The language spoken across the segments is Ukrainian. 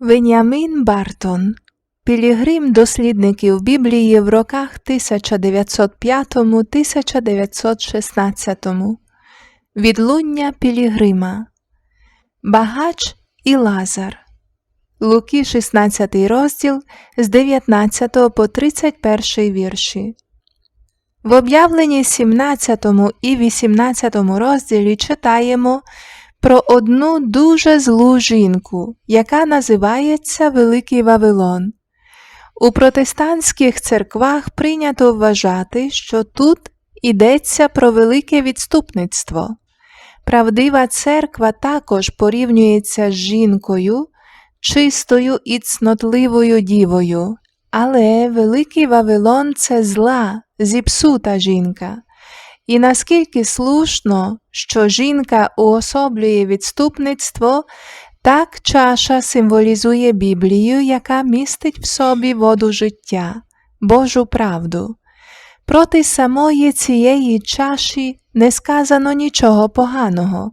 Веніамін Бартон Пілігрим дослідників Біблії в роках 1905-1916 Відлуння Пілігрима. Багач і Лазар. Луки 16 розділ з 19 по 31 вірші. В об'явленні 17 і 18 розділі читаємо про одну дуже злу жінку, яка називається Великий Вавилон. У протестантських церквах прийнято вважати, що тут йдеться про велике відступництво. Правдива церква також порівнюється з жінкою, чистою і цнотливою дівою, але Великий Вавилон це зла, зіпсута жінка. І наскільки слушно, що жінка уособлює відступництво, так чаша символізує Біблію, яка містить в собі воду життя, Божу правду. Проти самої цієї чаші не сказано нічого поганого,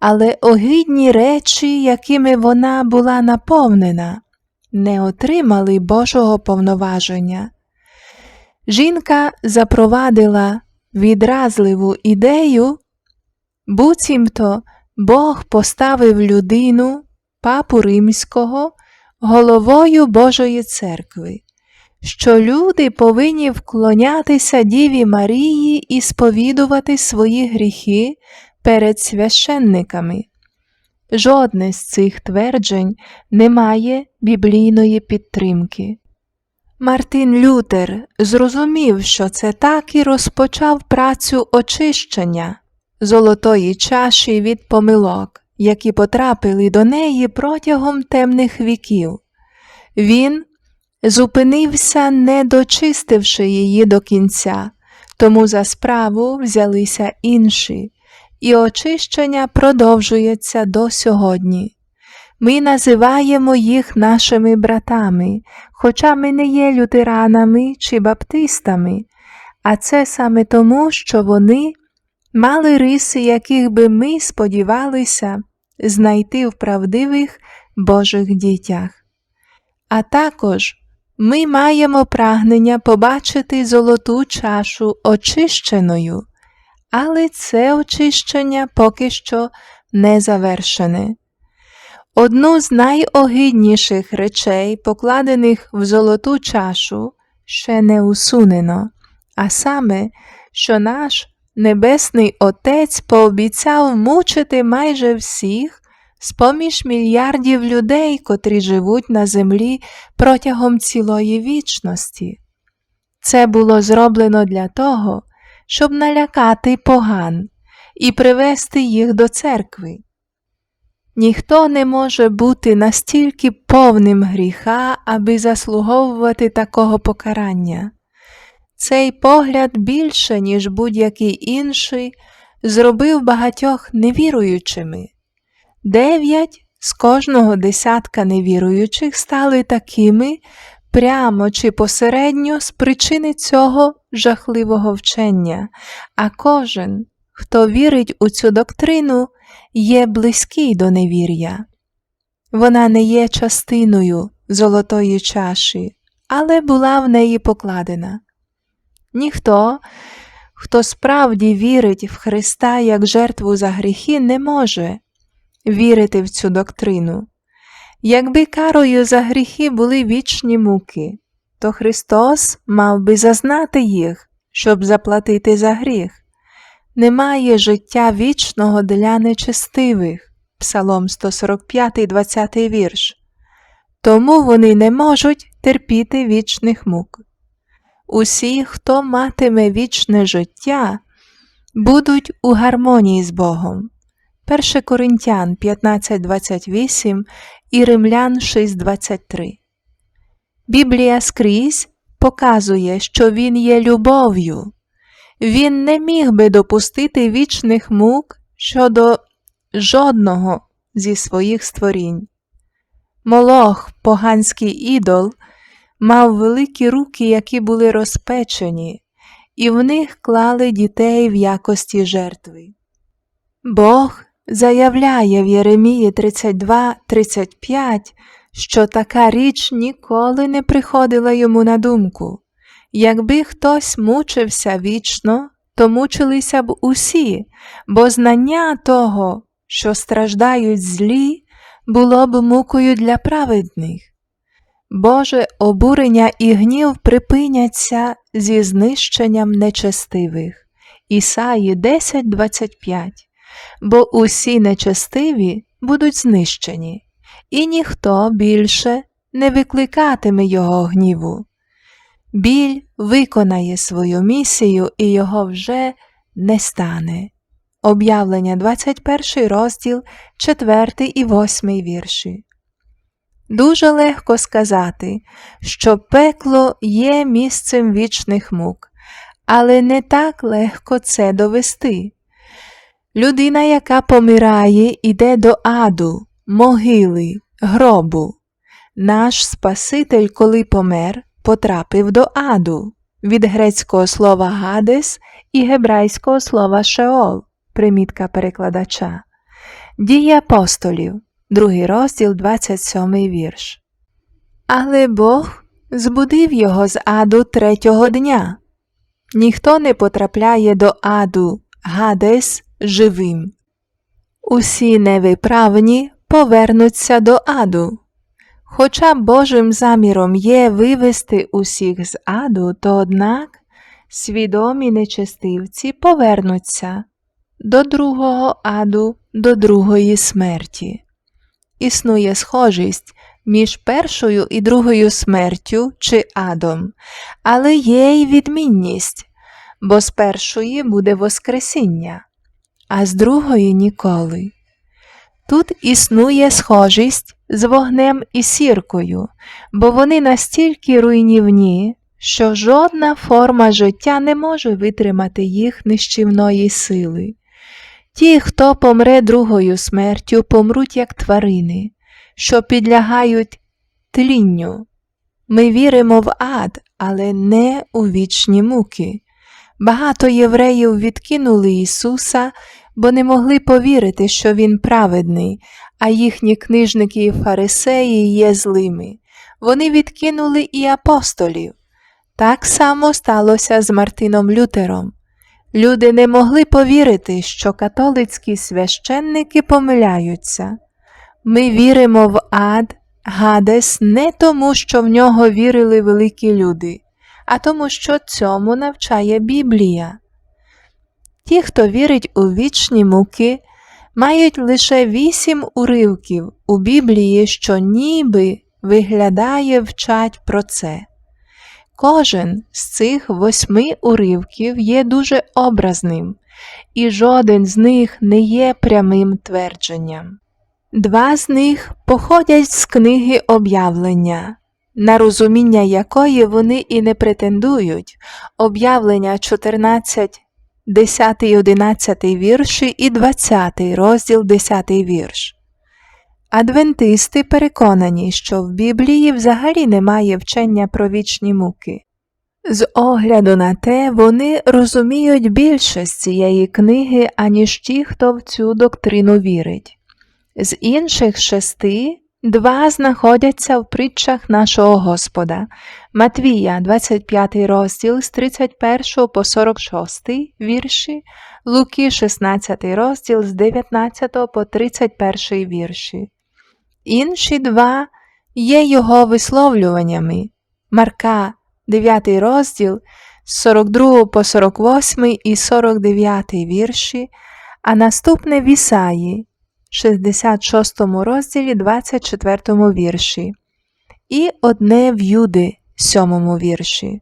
але огидні речі, якими вона була наповнена, не отримали Божого повноваження. Жінка запровадила відразливу ідею, буцімто Бог поставив людину, папу римського, головою Божої церкви, що люди повинні вклонятися Діві Марії і сповідувати свої гріхи перед священниками. Жодне з цих тверджень не має біблійної підтримки. Мартин Лютер зрозумів, що це так і розпочав працю очищення золотої чаші від помилок, які потрапили до неї протягом темних віків. Він зупинився, не дочистивши її до кінця, тому за справу взялися інші, і очищення продовжується до сьогодні. Ми називаємо їх нашими братами, хоча ми не є лютеранами чи баптистами, а це саме тому, що вони мали риси, яких би ми сподівалися знайти в правдивих Божих дітях. А також ми маємо прагнення побачити золоту чашу очищеною, але це очищення поки що не завершене. Одну з найогидніших речей, покладених в золоту чашу, ще не усунено, а саме, що наш Небесний Отець пообіцяв мучити майже всіх з поміж мільярдів людей, котрі живуть на землі протягом цілої вічності. Це було зроблено для того, щоб налякати поган і привести їх до церкви. Ніхто не може бути настільки повним гріха, аби заслуговувати такого покарання. Цей погляд більше, ніж будь-який інший, зробив багатьох невіруючими. Дев'ять з кожного десятка невіруючих стали такими прямо чи посередньо з причини цього жахливого вчення, а кожен, хто вірить у цю доктрину, є близький до невір'я. Вона не є частиною золотої чаші, але була в неї покладена. Ніхто, хто справді вірить в Христа як жертву за гріхи, не може вірити в цю доктрину. Якби карою за гріхи були вічні муки, то Христос мав би зазнати їх, щоб заплатити за гріх. Немає життя вічного для нечестивих. Псалом 145, 20 вірш. Тому вони не можуть терпіти вічних мук. Усі, хто матиме вічне життя, будуть у гармонії з Богом. 1 Коринтян 15.28 і Римлян 6.23. Біблія скрізь показує, що Він є любов'ю. Він не міг би допустити вічних мук щодо жодного зі своїх створінь. Молох, поганський ідол, мав великі руки, які були розпечені, і в них клали дітей в якості жертви. Бог заявляє в Єремії 32:35, що така річ ніколи не приходила йому на думку. Якби хтось мучився вічно, то мучилися б усі, бо знання того, що страждають злі, було б мукою для праведних. Боже обурення і гнів припиняться зі знищенням нечестивих. Ісаї 10.25 Бо усі нечестиві будуть знищені, і ніхто більше не викликатиме його гніву. Біль виконає свою місію і його вже не стане. Об'явлення 21 розділ, 4 і 8 вірші. Дуже легко сказати, що пекло є місцем вічних мук, але не так легко це довести. Людина, яка помирає, іде до аду, могили, гробу. Наш Спаситель, коли помер, потрапив до аду від грецького слова гадес і гебрайського слова шеол, примітка перекладача. Дії апостолів, другий розділ, 27 вірш. Але Бог збудив його з аду третього дня. Ніхто не потрапляє до аду гадес живим. Усі невиправні повернуться до аду. Хоча Божим заміром є вивести усіх з аду, то однак свідомі нечестивці повернуться до другого аду, до другої смерті. Існує схожість між першою і другою смертю чи адом, але є й відмінність, бо з першої буде Воскресіння, а з другої ніколи. Тут існує схожість з вогнем і сіркою, бо вони настільки руйнівні, що жодна форма життя не може витримати їх нищівної сили. Ті, хто помре другою смертю, помруть як тварини, що підлягають тлінню. Ми віримо в ад, але не у вічні муки. Багато євреїв відкинули Ісуса, бо не могли повірити, що Він праведний, а їхні книжники і фарисеї є злими. Вони відкинули і апостолів. Так само сталося з Мартином Лютером. Люди не могли повірити, що католицькі священники помиляються. Ми віримо в ад, Гадес не тому, що в нього вірили великі люди, а тому, що цьому навчає Біблія. Ті, хто вірить у вічні муки, мають лише вісім уривків у Біблії, що ніби виглядає вчать про це. Кожен з цих восьми уривків є дуже образним, і жоден з них не є прямим твердженням. Два з них походять з книги об'явлення, на розуміння якої вони і не претендують, об'явлення 14, 10, 11 вірші і 20 розділ 10 вірш. Адвентисти переконані, що в Біблії взагалі немає вчення про вічні муки. З огляду на те, вони розуміють більше з цієї книги, аніж ті, хто в цю доктрину вірить. З інших шести два знаходяться в притчах нашого Господа. Матвія, 25 розділ з 31 по 46 вірші, Луки, 16 розділ з 19 по 31 вірші. Інші два є його висловлюваннями. Марка, 9 розділ з 42 по 48 і 49 вірші, а наступне в Ісаї, 66 розділі 24 вірші, і одне в Юди, 7 вірші.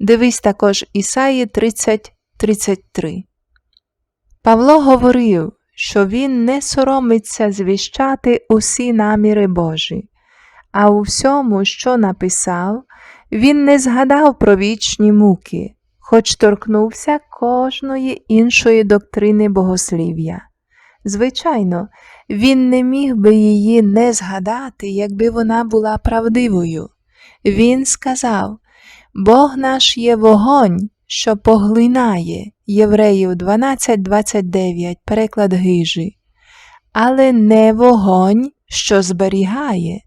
Дивись також Ісаї 30.33. Павло говорив, що він не соромиться звіщати усі наміри Божі, а у всьому, що написав, він не згадав про вічні муки, хоч торкнувся кожної іншої доктрини богослів'я. Звичайно, він не міг би її не згадати, якби вона була правдивою. Він сказав Бог наш є вогонь, що поглинає Євреїв 12.29, переклад гижі, але не вогонь, що зберігає.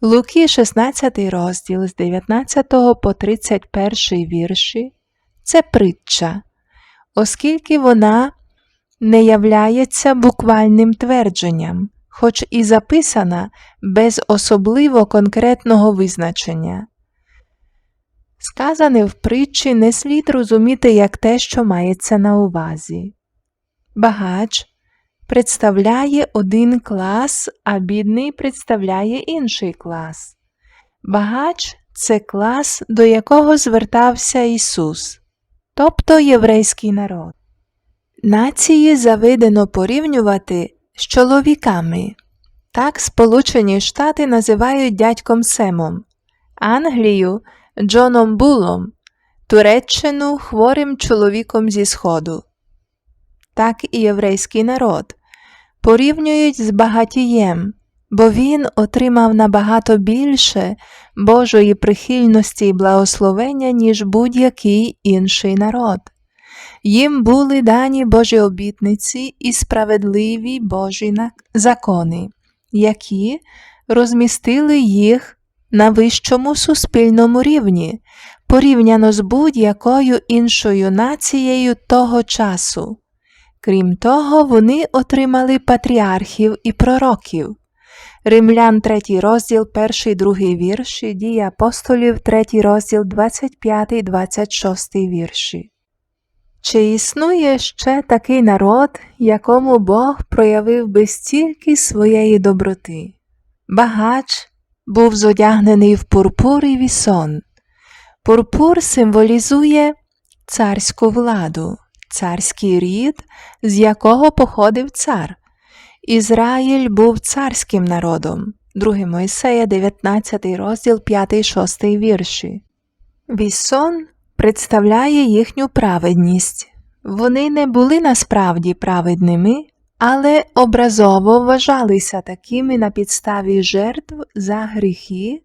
Луки 16 розділ з 19 по 31 вірші це притча, оскільки вона не являється буквальним твердженням, хоч і записана без особливо конкретного визначення. Сказане в притчі не слід розуміти як те, що мається на увазі. Багач представляє один клас, а бідний представляє інший клас. Багач це клас, до якого звертався Ісус, тобто єврейський народ. Нації заведено порівнювати з чоловіками. Так Сполучені Штати називають дядьком Семом, Англію Джоном Булом, Туреччину хворим чоловіком зі Сходу. Так і єврейський народ порівнюють з багатієм, бо він отримав набагато більше Божої прихильності і благословення, ніж будь-який інший народ. Їм були дані Божі обітниці і справедливі Божі закони, які розмістили їх на вищому суспільному рівні, порівняно з будь-якою іншою нацією того часу. Крім того, вони отримали патріархів і пророків. Римлян 3 розділ, 1, 2 вірші, дії апостолів 3 розділ 25, 26 вірші. Чи існує ще такий народ, якому Бог проявив би стільки своєї доброти? Багач був зодягнений в пурпур і вісон. Пурпур символізує царську владу, царський рід, з якого походив цар. Ізраїль був царським народом. 2 Мойсея, 19 розділ 5-6 вірші. Вісон представляє їхню праведність. Вони не були насправді праведними, але образово вважалися такими на підставі жертв за гріхи,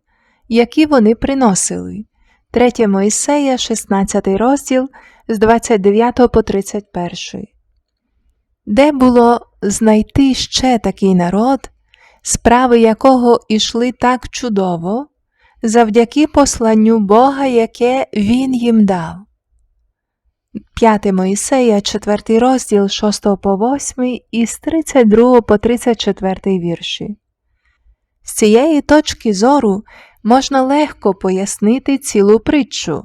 які вони приносили. 3 Мойсея, 16 розділ з 29 по 31. Де було знайти ще такий народ, справи якого ішли так чудово, завдяки посланню Бога, яке Він їм дав. 5 Моїсея, 4 розділ 6 по 8 і з 32 по 34 вірші. З цієї точки зору можна легко пояснити цілу притчу.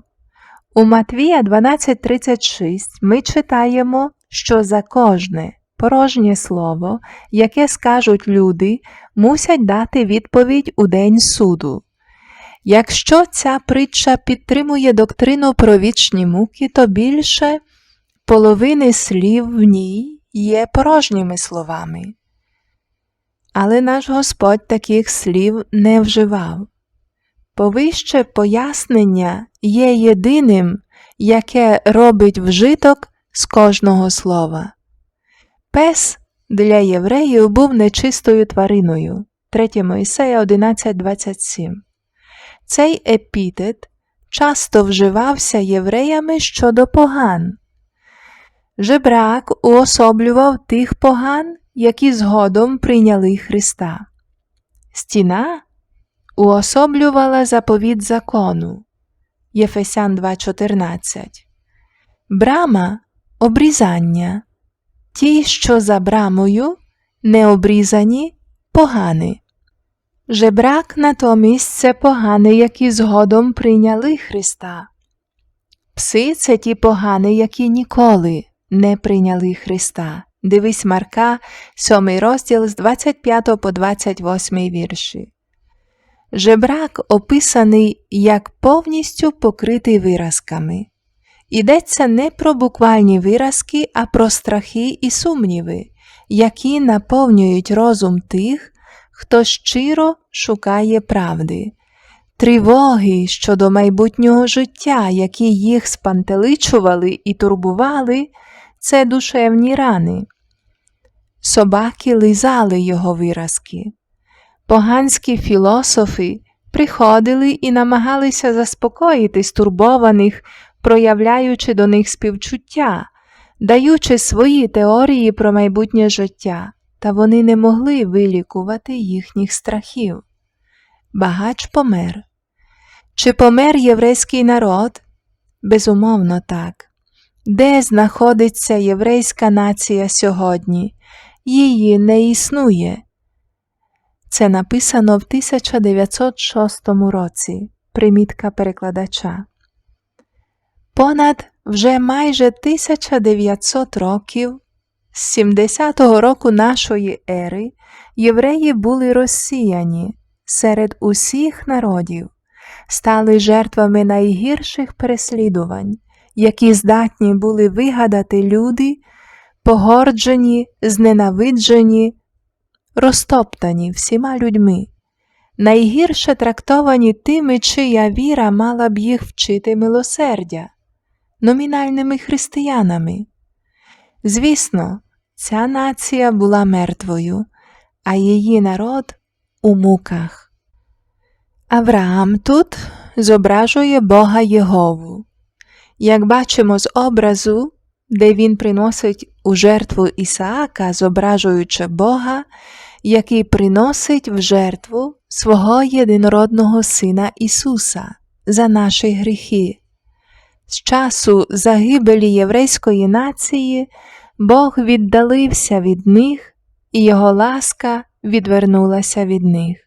У Матвія 12.36 ми читаємо, що за кожне порожнє слово, яке скажуть люди, мусять дати відповідь у день суду. Якщо ця притча підтримує доктрину про вічні муки, то більше половини слів в ній є порожніми словами. Але наш Господь таких слів не вживав. Повище пояснення є єдиним, яке робить вжиток з кожного слова. Пес для євреїв був нечистою твариною. 3 Мойсея 11.27 цей епітет часто вживався євреями щодо поган. Жебрак уособлював тих поган, які згодом прийняли Христа. Стіна уособлювала заповіт закону Єфесян 2.14. Брама обрізання. Ті, що за брамою, не обрізані погани. Жебрак натомість це погани, які згодом прийняли Христа. Пси це ті погани, які ніколи не прийняли Христа. Дивись Марка, 7 розділ з 25 по 28 вірші. Жебрак описаний як повністю покритий виразками. Йдеться не про буквальні виразки, а про страхи і сумніви, які наповнюють розум тих, хто щиро шукає правди, тривоги щодо майбутнього життя, які їх спантеличували і турбували, це душевні рани. Собаки лизали його виразки. Поганські філософи приходили і намагалися заспокоїти стурбованих, проявляючи до них співчуття, даючи свої теорії про майбутнє життя та вони не могли вилікувати їхніх страхів. багач помер. Чи помер єврейський народ? Безумовно, так. Де знаходиться єврейська нація сьогодні? Її не існує. Це написано в 1906 році. Примітка перекладача. Понад вже майже 1900 років з 70-го року нашої ери євреї були розсіяні серед усіх народів, стали жертвами найгірших переслідувань, які здатні були вигадати люди, погорджені, зненавиджені, розтоптані всіма людьми, найгірше трактовані тими, чия віра мала б їх вчити милосердя, номінальними християнами. Звісно, ця нація була мертвою, а її народ у муках. Авраам тут зображує Бога Єгову. Як бачимо з образу, де він приносить у жертву Ісаака, зображуючи Бога, який приносить в жертву свого єдинородного Сина Ісуса за наші гріхи. З часу загибелі єврейської нації Бог віддалився від них, і Його ласка відвернулася від них.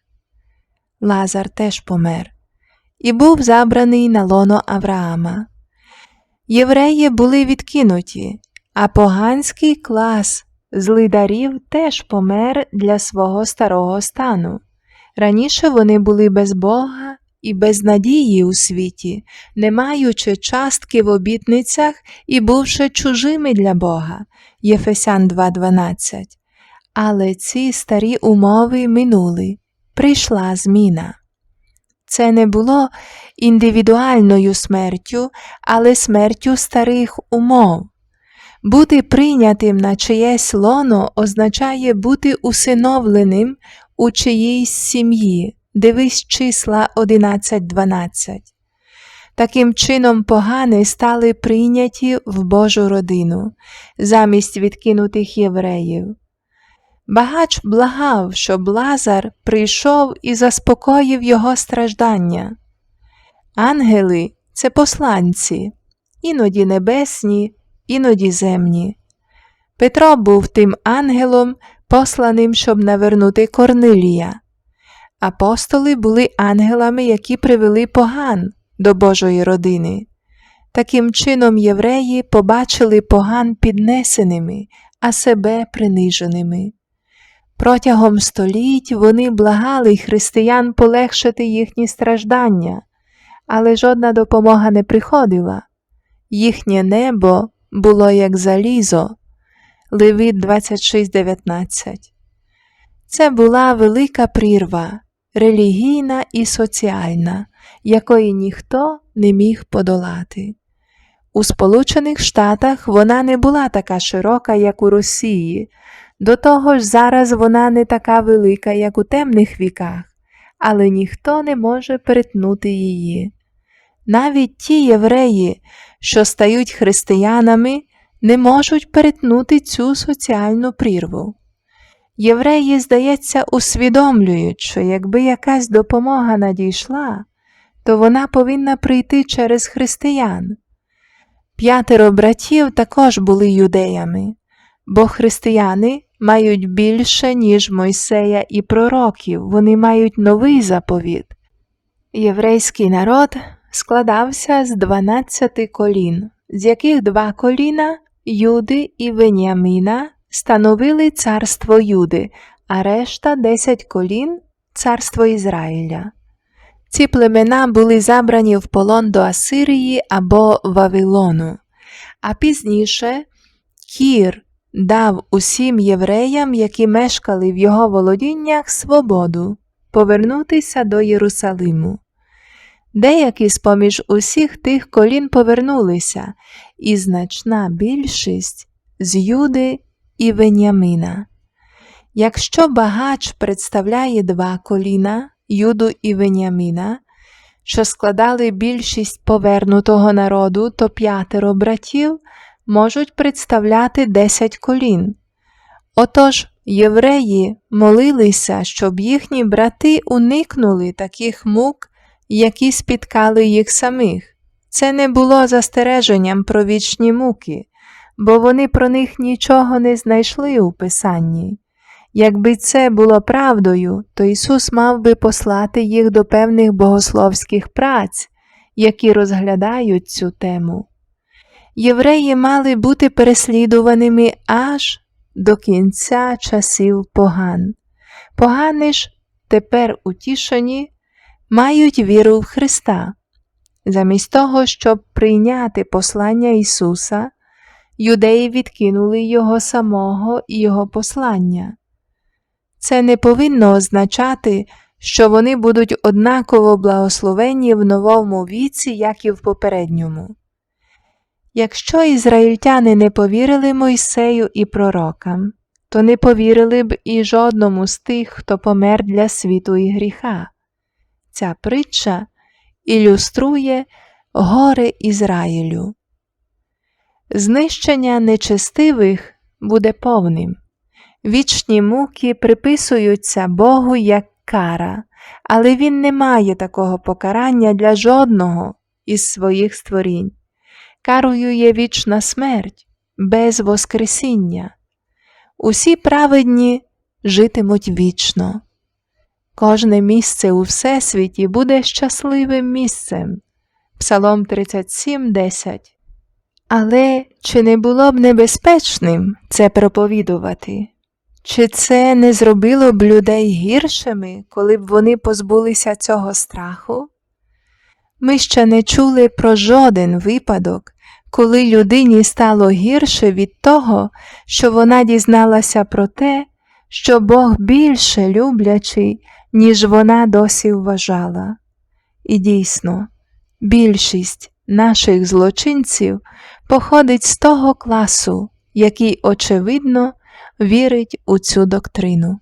Лазар теж помер і був забраний на лоно Авраама. Євреї були відкинуті, а поганський клас злидарів теж помер для свого старого стану. Раніше вони були без Бога і без надії у світі, не маючи частки в обітницях і бувши чужими для Бога. Єфесян 2.12. Але ці старі умови минули, прийшла зміна. Це не було індивідуальною смертю, але смертю старих умов. Бути прийнятим на чиєсь лоно означає бути усиновленим у чиїсь сім'ї. Дивись числа 11-12. Таким чином погани стали прийняті в Божу родину замість відкинутих євреїв. Багач благав, щоб Лазар прийшов і заспокоїв його страждання. Ангели це посланці, іноді небесні, іноді земні. Петро був тим ангелом, посланим, щоб навернути Корнилія. Апостоли були ангелами, які привели поган до Божої родини. Таким чином, євреї побачили поган піднесеними, а себе приниженими. Протягом століть вони благали християн полегшити їхні страждання, але жодна допомога не приходила. Їхнє небо було як залізо. Левіт 26.19 Це була велика прірва, релігійна і соціальна, якої ніхто не міг подолати. У Сполучених Штатах вона не була така широка, як у Росії, до того ж зараз вона не така велика, як у темних віках, але ніхто не може перетнути її. Навіть ті євреї, що стають християнами, не можуть перетнути цю соціальну прірву. Євреї, здається, усвідомлюють, що якби якась допомога надійшла, то вона повинна прийти через християн. П'ятеро братів також були юдеями, бо християни мають більше, ніж Мойсея і пророків, вони мають новий заповіт. Єврейський народ складався з 12 колін, з яких два коліна Юди і Веніаміна становили царство Юди, а решта 10 колін царство Ізраїля. Ці племена були забрані в полон до Асирії або Вавилону, а пізніше Кір дав усім євреям, які мешкали в його володіннях, свободу повернутися до Єрусалиму. Деякі з поміж усіх тих колін повернулися, і значна більшість з Юди і Венямина. Якщо багач представляє два коліна Юду і Веняміна, що складали більшість повернутого народу, то п'ятеро братів можуть представляти десять колін. Отож, Євреї молилися, щоб їхні брати уникнули таких мук, які спіткали їх самих. Це не було застереженням про вічні муки, бо вони про них нічого не знайшли у Писанні. Якби це було правдою, то Ісус мав би послати їх до певних богословських праць, які розглядають цю тему. Євреї мали бути переслідуваними аж до кінця часів поган. Погани ж тепер утішені мають віру в Христа. Замість того, щоб прийняти послання Ісуса, юдеї відкинули Його самого і Його послання. Це не повинно означати, що вони будуть однаково благословені в новому віці, як і в попередньому. Якщо ізраїльтяни не повірили Мойсею і пророкам, то не повірили б і жодному з тих, хто помер для світу і гріха. Ця притча ілюструє горе Ізраїлю. Знищення нечестивих буде повним. Вічні муки приписуються Богу як кара, але Він не має такого покарання для жодного із своїх створінь. Карою є вічна смерть без Воскресіння. Усі праведні житимуть вічно. Кожне місце у Всесвіті буде щасливим місцем. Псалом 37, 10. Але чи не було б небезпечним це проповідувати? Чи це не зробило б людей гіршими, коли б вони позбулися цього страху? Ми ще не чули про жоден випадок, коли людині стало гірше від того, що вона дізналася про те, що Бог більше люблячий, ніж вона досі вважала. І дійсно, більшість наших злочинців походить з того класу, який, очевидно, вірить у цю доктрину.